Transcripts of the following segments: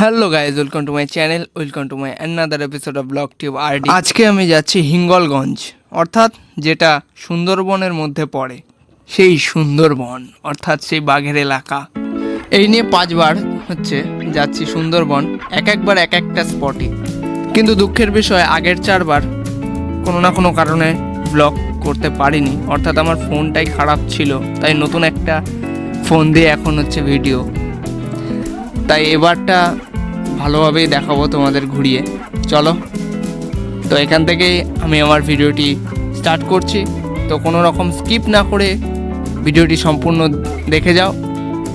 Hello guys welcome to my channel welcome to my another episode of blog tube R আজকে আমি যাচ্ছি হিঙ্গলগঞ্জ, অর্থাৎ যেটা সুন্দরবনের মধ্যে পড়ে, সেই সুন্দরবন, অর্থাৎ সেই বাঘের এলাকা। এই নিয়ে পাঁচবার হচ্ছে যাচ্ছি সুন্দরবন, এক একবার এক একটা স্পটে কিন্তু দুঃখের বিষয়, আগের চারবার কোনো না কোনো কারণে ব্লগ করতে পারিনি, অর্থাৎ আমার ফোনটাই খারাপ ছিল, তাই নতুন একটা ফোন দিয়ে এখন হচ্ছে ভিডিও তাই এবারটা ভালোভাবেই দেখাবো তোমাদের ঘুরিয়ে। চলো। তো এখান থেকেই আমি আমার ভিডিওটি স্টার্ট করছি। তো কোনো রকম স্কিপ না করে ভিডিওটি সম্পূর্ণ দেখে যাও।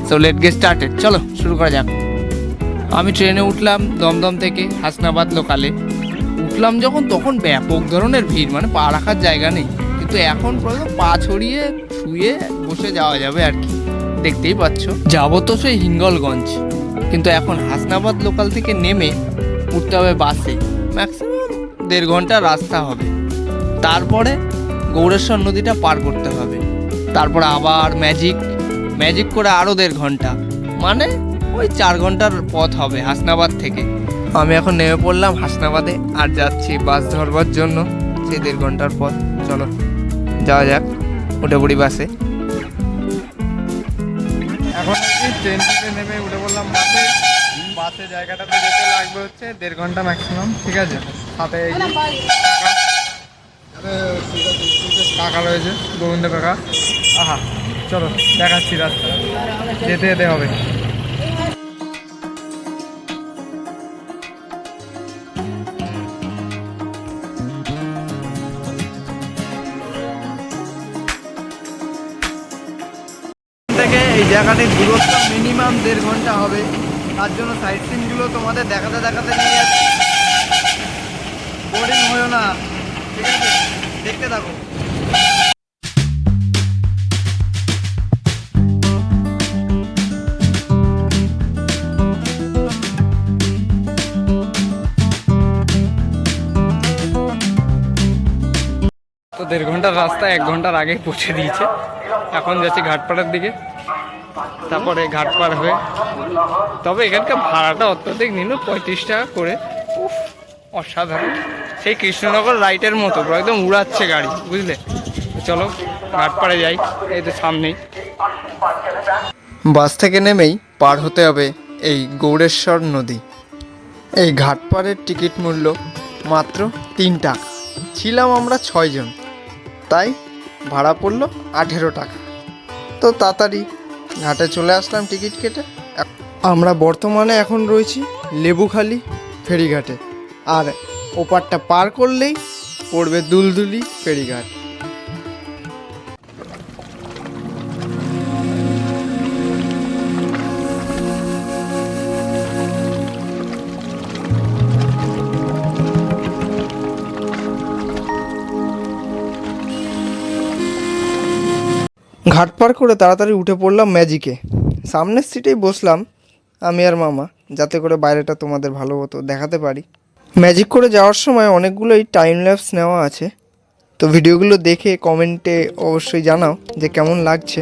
সো লেট গেট স্টার্টেড চলো, শুরু করা যাক। আমি ট্রেনে উঠলাম দমদম থেকে হাসনাবাদ লোকালে উঠলাম যখন, তখন ব্যাপক ধরনের ভিড় মানে পা রাখার জায়গা নেই। কিন্তু এখন প্রথম পা ছড়িয়ে শুয়ে বসে যাওয়া যাবে আর কি। দেখতেই পাচ্ছ। যাব তো সেই হিঙ্গলগঞ্জ। কিন্তু এখন হাসনাবাদ লোকাল থেকে নেমে উঠতে হবে বাসে। ম্যাক্সিমাম দেড় ঘণ্টা রাস্তা হবে। তারপরে গৌরেশ্বর নদীটা পার করতে হবে। তারপর আবার ম্যাজিক ম্যাজিক করে আরও দেড় ঘণ্টা। মানে ওই চার ঘণ্টার পথ হবে হাসনাবাদ থেকে। আমি এখন নেমে পড়লাম হাসনাবাদে আর যাচ্ছি বাস ধরবার জন্য। সেই দেড় ঘণ্টার পথ। চলো, যাওয়া যাক। উঠে বাসে। এখন আর ট্রেন থেকে নেমে উঠে বললাম বাসে। বাসে জায়গাটাতে যেতে লাগবে হচ্ছে দেড় ঘণ্টা ম্যাক্সিমাম ঠিক আছে? হাতে কাকা। রয়েছে গোবিন্দ কাকা। আহা চলো দেখাচ্ছি রাস্তা যেতে যেতে হবে। জায়গাটির দূরত্ব মিনিমাম দেড় ঘণ্টা হবে। তার জন্য সাইট সিনগুলো তোমাদের দেখাতে দেখাতে নিয়ে যাচ্ছি। বোরিং হয়েও না। ঠিক আছে? দেখতে থাকো। তো দেড় ঘণ্টার রাস্তা এক ঘণ্টার আগে পৌঁছে দিয়েছে। এখন যাচ্ছি ঘাটপাড়ার দিকে। তারপরে ঘাটপাড় হয়ে। তবে এখানকার ভাড়াটা অত্যাধিক নিল পঁয়ত্রিশ টাকা করে। উফ, অসাধারণ। সেই কৃষ্ণনগর রাইটের মতো একদম উড়াচ্ছে গাড়ি বুঝলে? চলো ঘাটপাড়ে যাই এই তো সামনেই। বাস থেকে নেমেই পার হতে হবে এই গৌড়েশ্বর নদী। এই ঘাটপাড়ের টিকিট মূল্য মাত্র তিন টাকা। ছিলাম আমরা ছয়জন তাই ভাড়া পড়ল আঠেরো টাকা। তো তাড়াতাড়ি ঘাটে চলে আসলাম টিকিট কেটে। আমরা বর্তমানে এখন রয়েছি লেবুখালি ফেরিঘাটে। আর ওপারটা পার করলেই পড়বে দুলদুলি ফেরিঘাট। ঘাট পার করে তাড়াতাড়ি উঠে পড়লাম ম্যাজিকে সামনের সিটেই বসলাম আমি আর মামা, যাতে করে বাইরেটা তোমাদের ভালো হতো দেখাতে পারি। ম্যাজিক করে যাওয়ার সময় অনেকগুলোই টাইম ল্যাপস নেওয়া আছে। তো ভিডিওগুলো দেখে কমেন্টে অবশ্যই জানাও যে কেমন লাগছে।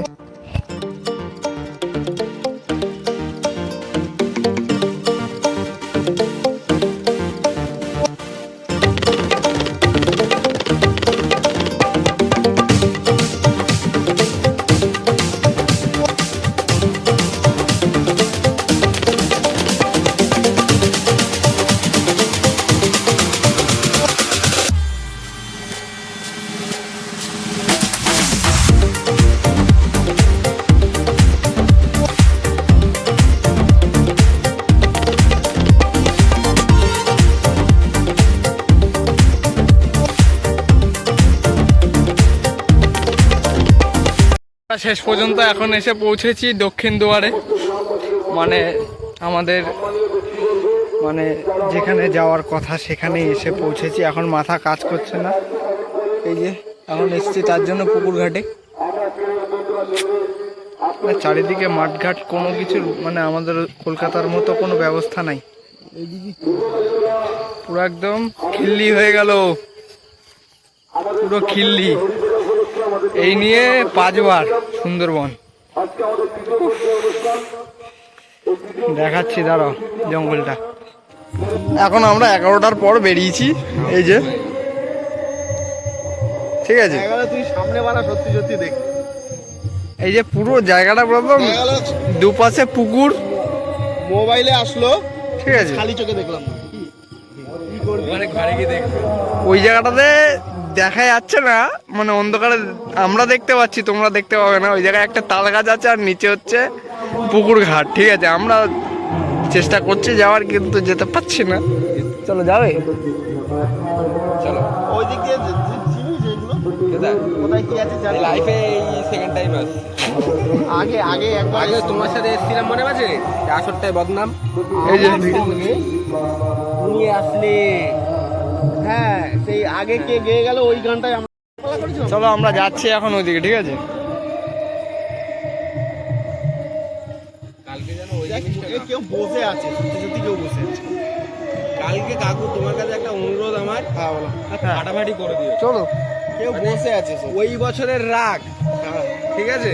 শেষ পর্যন্ত এখন এসে পৌঁছেছি দক্ষিণ দুয়ারে। মানে আমাদের মানে যেখানে যাওয়ার কথা সেখানে এসে পৌঁছেছি। এখন মাথা কাজ করছে না। এই যে, এখন এসেছি তার জন্য পুকুর ঘাটে মানে চারিদিকে মাঠঘাট কোনো কিছুর মানে আমাদের কলকাতার মতো কোনো ব্যবস্থা নাই। পুরো একদম খিল্লি হয়ে গেল। পুরো খিল্লি। এই নিয়ে পাঁচবার সুন্দরবন। দেখাচ্ছি দাঁড়াও জঙ্গলটা। এখন আমরা এগারোটার পর বেরিয়েছি এই যে। ঠিক আছে? তুই সামনে বাড়া সত্যি সত্যি দেখ। এই যে পুরো জায়গাটা বলব দুপাশে পুকুর। মোবাইলে আসলো ঠিক আছে। খালি চোখে দেখলাম না। ওই জায়গাটাতে দেখা যাচ্ছে না মানে অন্ধকারে আমরা দেখতে পাচ্ছি তোমরা দেখতে পাবে না। ওই জায়গায় একটা তাল গাছ আছে আর নিচে হচ্ছে পুকুর ঘাট ঠিক আছে? আমরা চেষ্টা করছি যাওয়ার কিন্তু যেতে পারছি না। চলো যাবে? চলো। ওই দিক দিয়ে লাইফে এই সেকেন্ড টাইম আসছে আগে আগে একবার আগে তোমার সাথে এসেছিলাম মনে আছে? আসরটায় বদনাম। এই যে নিয়ে আসলে। হ্যাঁ সেই আগে কে গেয়ে গেল ওই গানটাই আমরা চলো আমরা যাচ্ছি এখন ওইদিকে ঠিক আছে? কেউ বসে আছে সত্যি সত্যি কেউ বসে আছে। কালকে কাকু তোমার কাছে একটা অনুরোধ আমার হ্যাঁ ফাটাফাটি করে দিও। চলো। কেউ বসে আছে ওই বছরের রাগ। হ্যাঁ। ঠিক আছে?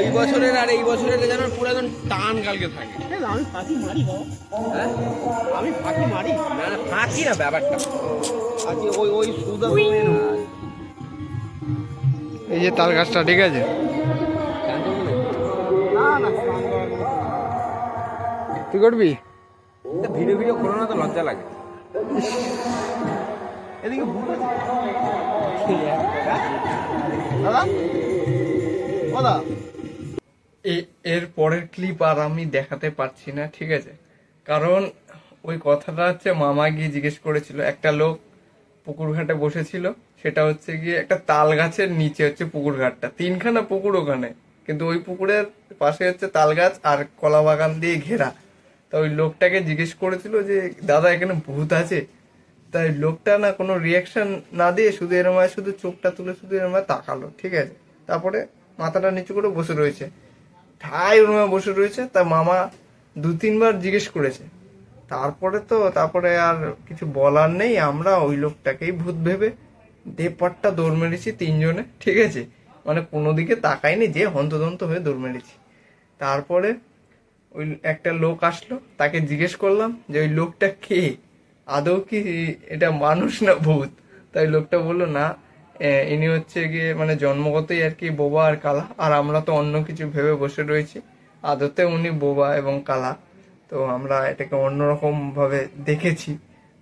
ওই বছরের আর এই বছরের যেন পুরো একদম টান কালকে থাকে। আমি ফাঁকি মারি হ্যাঁ? আমি ফাঁকি মারি? না না ফাঁকি না ব্যাপারটা। আজকে ওই ওই সুদা এই যে তাল গাছটা ঠিক আছে? তুই করবি? ভিডিও ভিডিও করো না তো লজ্জা লাগে। এদিকে? দাদা? দাদা? এর পরের ক্লিপ আর আমি দেখাতে পারছি না, ঠিক আছে? কারণ ওই কথাটা হচ্ছে মামা গিয়ে জিজ্ঞেস করেছিল, একটা লোক পুকুর ঘাটে বসেছিল, সেটা হচ্ছে গিয়ে একটা তাল গাছের নিচে হচ্ছে পুকুর ঘাটটা, তিনখানা পুকুর ওখানে, কিন্তু ওই পুকুরের পাশে হচ্ছে তাল গাছ আর কলা বাগান দিয়ে ঘেরা। তা ওই লোকটাকে জিজ্ঞেস করেছিল যে, দাদা, এখানে ভূত আছে? তাই লোকটা না কোনো রিয়াকশন না দিয়ে শুধু এরম শুধু চোখটা তুলে শুধু এরমায় তাকালো, ঠিক আছে? তারপরে মাথাটা নিচু করে বসে রয়েছে। ঠাই রুমে বসে রয়েছে, তার মামা দু তিনবার জিজ্ঞেস করেছে। তারপরে তো, তারপরে আর কিছু বলার নেই, আমরা ওই লোকটাকেই ভূত ভেবে দেপাটটা দৌড় মেরেছি তিনজনে, ঠিক আছে? মানে কোনো দিকে তাকাইনি যে হন্তদন্ত হয়ে দৌড় মেরেছি। তারপরে ওই একটা লোক আসলো, তাকে জিজ্ঞেস করলাম যে ওই লোকটা কে? আদৌ কি এটা মানুষ না ভূত? তাই লোকটা বলল, না ইনি হচ্ছে গিয়ে মানে জন্মগতই আর কি বোবা আর কালা। আর আমরা তো অন্য কিছু ভেবে বসে রয়েছি। আদতে উনি বোবা এবং কালা। তো আমরা এটাকে অন্যরকম ভাবে দেখেছি।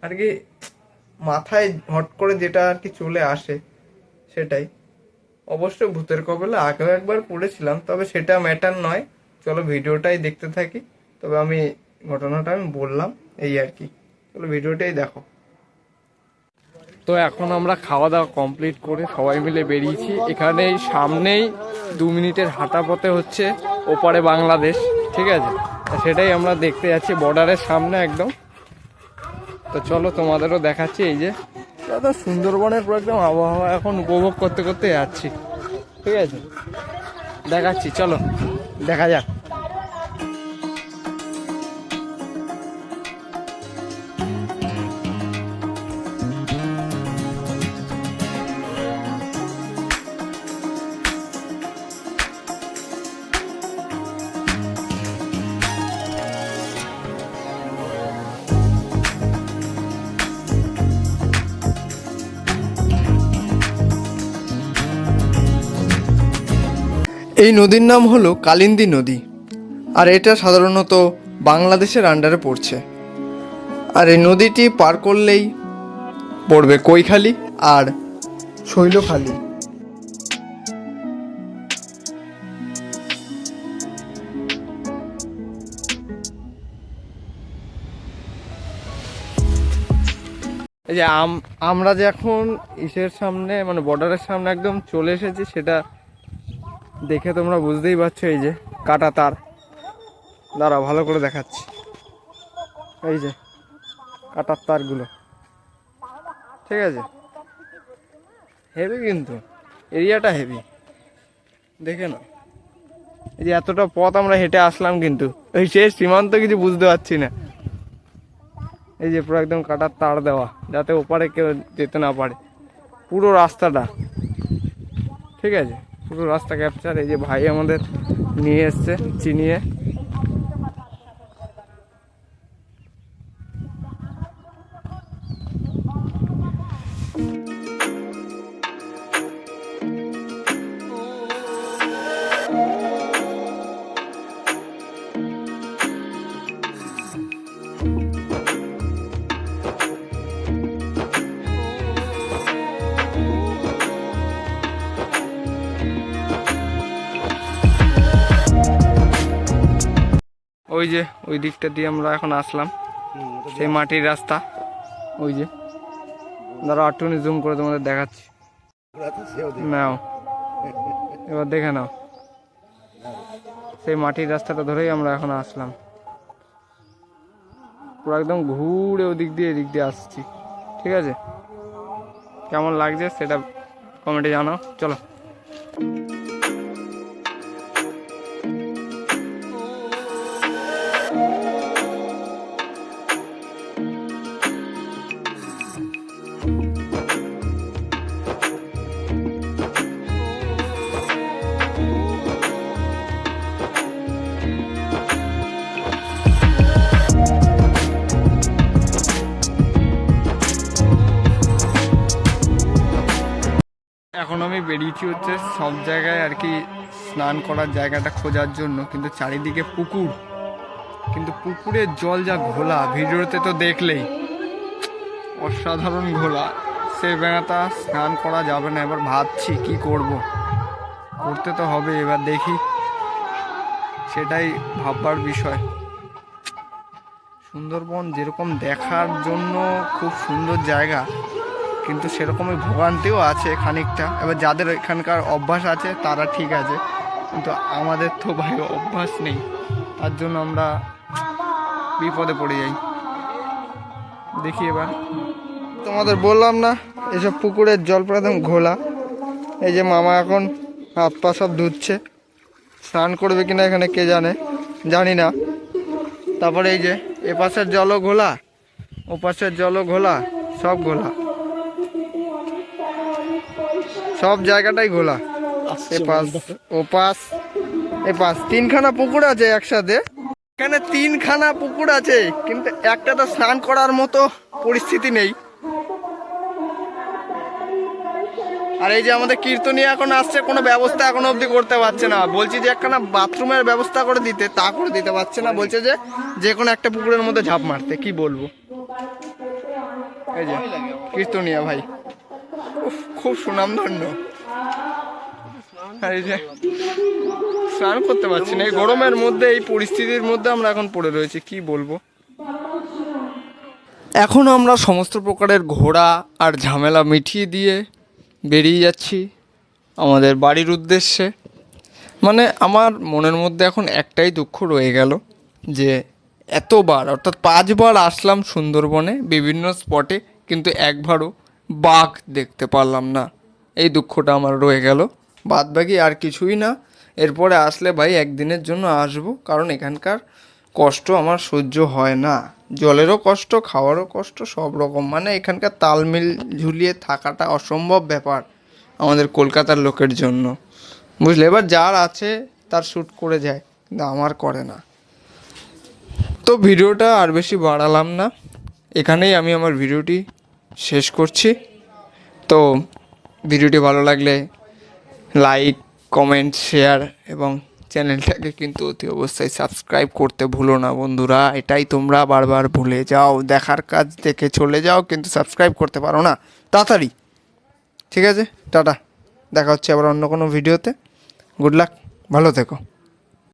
আর কি মাথায় হট করে যেটা আর কি চলে আসে, সেটাই। অবশ্য ভূতের কবলে আগেও একবার পড়েছিলাম, তবে সেটা ম্যাটার নয়। চলো ভিডিওটাই দেখতে থাকি। তবে আমি ঘটনাটা আমি বললাম, এই আর কি। চলো ভিডিওটাই দেখো। তো এখন আমরা খাওয়া দাওয়া কমপ্লিট করে সবাই মিলে বেরিয়েছি। এখানে সামনেই দু মিনিটের হাঁটা পথে হচ্ছে ওপারে বাংলাদেশ, ঠিক আছে? সেটাই আমরা দেখতে যাচ্ছি বর্ডারের সামনে একদম। তো চলো তোমাদেরও দেখাচ্ছি এই যে। তো সুন্দরবনের পুরো একদম আবহাওয়া এখন উপভোগ করতে করতে যাচ্ছি, ঠিক আছে? দেখাচ্ছি, চলো, দেখা যাক। এই নদীর নাম হলো কালিন্দী নদী, আর এটা সাধারণত বাংলাদেশের আন্ডারে পড়ছে। আর এই নদীটি পার করলেই পড়বে কৈখালি আর শৈলখালি। এই যে আম- আমরা যে এখন ইসের সামনে মানে বর্ডারের সামনে একদম চলে এসেছি, সেটা দেখে তোমরা বুঝতেই পারছ এই যে কাটা তার। দাঁড়া, ভালো করে দেখাচ্ছি। এই যে কাটার তারগুলো। ঠিক আছে? হেভি কিন্তু। এরিয়াটা হেভি দেখে না এই যে এতটা পথ আমরা হেঁটে আসলাম কিন্তু। এই শেষ সীমান্ত কিছু বুঝতে পারছি না। এই যে পুরো একদম কাটার তার দেওয়া, যাতে ওপারে কেউ যেতে না পারে। পুরো রাস্তাটা। ঠিক আছে? পুরো রাস্তা ক্যাপচার এই যে ভাই আমাদের নিয়ে এসছে চিনিয়ে। ওই যে ওই দিকটা দিয়ে আমরা এখন আসলাম। সেই মাটির রাস্তা ওই যে। ধরো আটটুনি জুম করে তোমাদের দেখাচ্ছি। নাও এবার দেখে নাও। সেই মাটির রাস্তাটা ধরেই আমরা এখন আসলাম। পুরো একদম ঘুরে ওদিক দিয়ে এদিক দিয়ে আসছি। ঠিক আছে? কেমন লাগছে সেটা কমেন্টে জানাও। চলো। বেরিয়েছি হচ্ছে সব জায়গায় আর কি স্নান করার জায়গাটা খোঁজার জন্য, কিন্তু চারিদিকে পুকুর। কিন্তু পুকুরের জল যা ঘোলা, ভিডিওতে তো দেখলেই। অসাধারণ ঘোলা। সে বেড়াটা স্নান করা যাবে না, এবার ভাবছি কি করব। করতে তো হবে, এবার দেখি। সেটাই ভাববার বিষয়। সুন্দরবন যেরকম দেখার জন্য খুব সুন্দর জায়গা কিন্তু সেরকমই ভোগান্তিও আছে খানিকটা। এবার যাদের এখানকার অভ্যাস আছে, তারা ঠিক আছে। কিন্তু আমাদের তো ভাই অভ্যাস নেই। তার জন্য আমরা বিপদে পড়ে যাই। দেখি এবার। তোমাদের বললাম না, এসব পুকুরের জল পুরো একদম ঘোলা। এই যে মামা এখন হাত পা সব ধুচ্ছে। স্নান করবে কিনা এখানে কে জানে? জানি না। তারপরে এই যে এপাশের জলও ঘোলা, ওপাশের জলও ঘোলা, সব ঘোলা। সব জায়গাটাই ঘোলা। এ পাশ ও পাশ এ পাশ। তিনখানা পুকুর আছে একসাথে। এখানে তিনখানা পুকুর আছে কিন্তু একটা তো স্নান করার মতো পরিস্থিতি নেই। আর এই যে আমাদের কীর্তনী এখন আসছে কোনো ব্যবস্থা এখনও অবধি করতে পারছে না। বলছি যে একখানা বাথরুমের ব্যবস্থা করে দিতে তা করে দিতে পারছে না। বলছে যে যে কোনো একটা পুকুরের মধ্যে ঝাঁপ মারতে কি বলব? এই যে কীর্তনিয়া ভাই। খুব সুনামধন্য। আর এই যে স্নান করতে পারছি না। এই গরমের মধ্যে, এই পরিস্থিতির মধ্যে আমরা এখন পড়ে রয়েছি, কি বলব? এখন আমরা সমস্ত প্রকারের ঘোড়া আর ঝামেলা মিটিয়ে দিয়ে বেরিয়ে যাচ্ছি আমাদের বাড়ির উদ্দেশ্যে। মানে আমার মনের মধ্যে এখন একটাই দুঃখ রয়ে গেল যে এতবার, অর্থাৎ পাঁচবার আসলাম সুন্দরবনে বিভিন্ন স্পটে কিন্তু একবারও বাঘ দেখতে পারলাম না। এই দুঃখটা আমার রয়ে গেল। বাদ বাকি আর কিছুই না। এরপরে আসলে ভাই একদিনের জন্য আসব, কারণ এখানকার কষ্ট আমার সহ্য হয় না। জলেরও কষ্ট, খাওয়ারও কষ্ট, সব রকম। মানে এখানকার তালমিল ঝুলিয়ে থাকাটা অসম্ভব ব্যাপার আমাদের কলকাতার লোকের জন্য। বুঝলে? এবার যার আছে, তার শ্যুট করে যায়, কিন্তু আমার করে না। তো ভিডিওটা আর বেশি বাড়ালাম না। এখানেই আমি আমার ভিডিওটি শেষ করছি। তো ভিডিওটি ভালো লাগলে লাইক কমেন্ট শেয়ার এবং চ্যানেলটাকে কিন্তু অতি অবশ্যই সাবস্ক্রাইব করতে ভুলো না বন্ধুরা। এটাই তোমরা বারবার ভুলে যাও, দেখার কাজ দেখে চলে যাও, কিন্তু সাবস্ক্রাইব করতে পারো না। তাড়াতাড়ি। ঠিক আছে? টাটা। দেখা হচ্ছে আবার অন্য কোনো ভিডিওতে। গুড লাক ভালো থেকো।